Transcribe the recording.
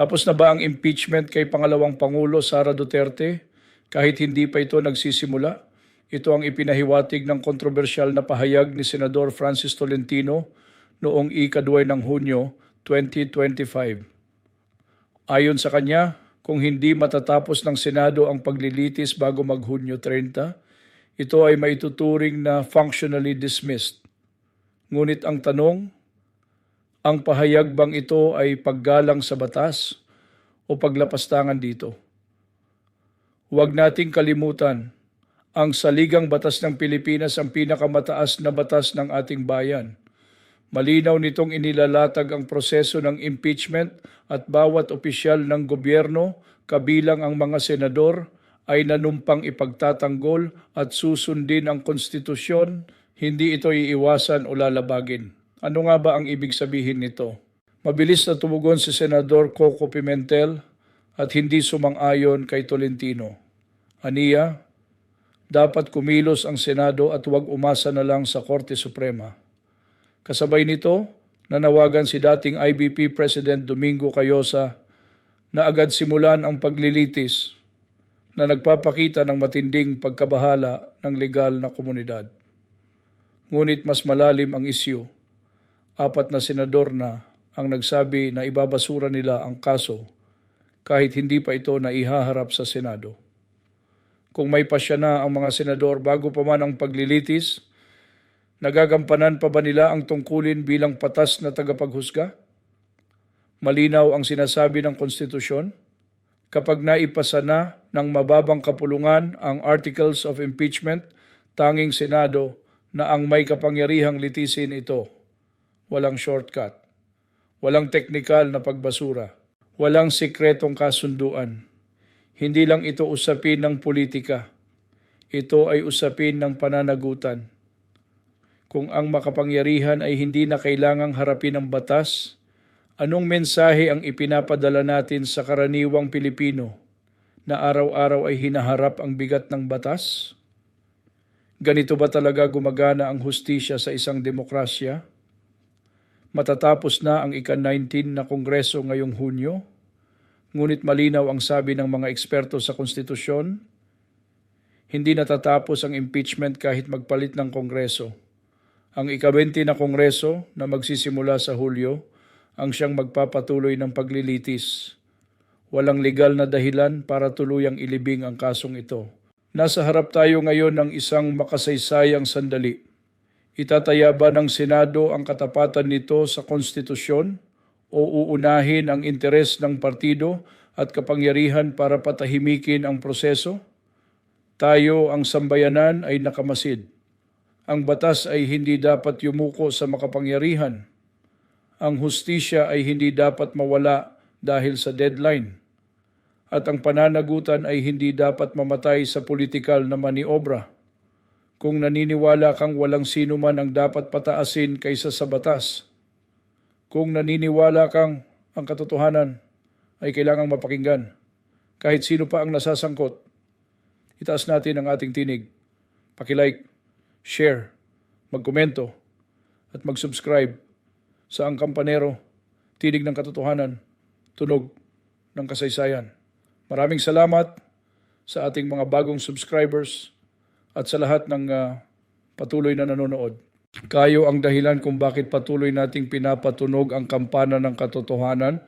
Tapos na ba ang impeachment kay pangalawang Pangulo Sara Duterte kahit hindi pa ito nagsisimula? Ito ang ipinahiwatig ng kontrobersyal na pahayag ni Senador Francis Tolentino noong ika-2 ng Hunyo 2025. Ayon sa kanya, kung hindi matatapos ng Senado ang paglilitis bago mag-Hunyo 30, ito ay maituturing na functionally dismissed. Ngunit ang tanong, ang pahayag bang ito ay paggalang sa batas o paglapastangan dito? Huwag nating kalimutan, ang saligang batas ng Pilipinas ang pinakamataas na batas ng ating bayan. Malinaw nitong inilalatag ang proseso ng impeachment at bawat opisyal ng gobyerno, kabilang ang mga senador, ay nanumpang ipagtatanggol at susundin ang konstitusyon, hindi ito iiwasan o lalabagin. Ano nga ba ang ibig sabihin nito? Mabilis na tumugon si Senador Coco Pimentel at hindi sumang-ayon kay Tolentino. Aniya, dapat kumilos ang Senado at huwag umasa na lang sa Korte Suprema. Kasabay nito, nanawagan si dating IBP President Domingo Cayosa na agad simulan ang paglilitis na nagpapakita ng matinding pagkabahala ng legal na komunidad. Ngunit mas malalim ang isyu. Apat na senador na ang nagsabi na ibabasura nila ang kaso kahit hindi pa ito naihaharap sa Senado. Kung may pasya na ang mga senador bago pa man ang paglilitis, Nagagampanan pa ba nila ang tungkulin bilang patas na tagapaghusga? Malinaw ang sinasabi ng konstitusyon. Kapag naipasa na ng mababang kapulungan ang Articles of Impeachment, tanging Senado na ang may kapangyarihang litisin ito. Walang shortcut. Walang teknikal na pagbasura. Walang sikretong kasunduan. Hindi lang ito usapin ng politika. Ito ay usapin ng pananagutan kung ang makapangyarihan ay hindi na kailangang harapin ng batas, anong mensahe ang ipinapadala natin sa karaniwang Pilipino na araw-araw ay hinaharap ang bigat ng batas? Ganito ba talaga gumagana ang hustisya sa isang demokrasya? Matatapos na ang ika-19 na kongreso ngayong Hunyo, ngunit malinaw ang sabi ng mga eksperto sa konstitusyon, hindi natatapos ang impeachment kahit magpalit ng kongreso. Ang ikabenti na kongreso na magsisimula sa Hulyo ang siyang magpapatuloy ng paglilitis. Walang legal na dahilan para tuluyang ilibing ang kasong ito. Nasa harap tayo ngayon ng isang makasaysayang sandali. Itataya ba ng Senado ang katapatan nito sa konstitusyon o uunahin ang interes ng partido at kapangyarihan para patahimikin ang proseso? Tayo, ang sambayanan, ay nakamasid ang batas ay hindi dapat yumuko sa makapangyarihan. Ang hustisya ay hindi dapat mawala dahil sa deadline. At ang pananagutan ay hindi dapat mamatay sa politikal na maniobra. Kung naniniwala kang walang sino man ang dapat pataasin kaysa sa batas. Kung naniniwala kang ang katotohanan ay kailangang mapakinggan. Kahit sino pa ang nasasangkot, itaas natin ang ating tinig. Pakilike, share, magkomento, at mag-subscribe sa Ang Kampanero, Tinig ng Katotohanan, Tunog ng Kasaysayan. Maraming salamat sa ating mga bagong subscribers at sa lahat ng uh, patuloy na nanonood. Kayo ang dahilan kung bakit patuloy nating pinapatunog ang kampana ng katotohanan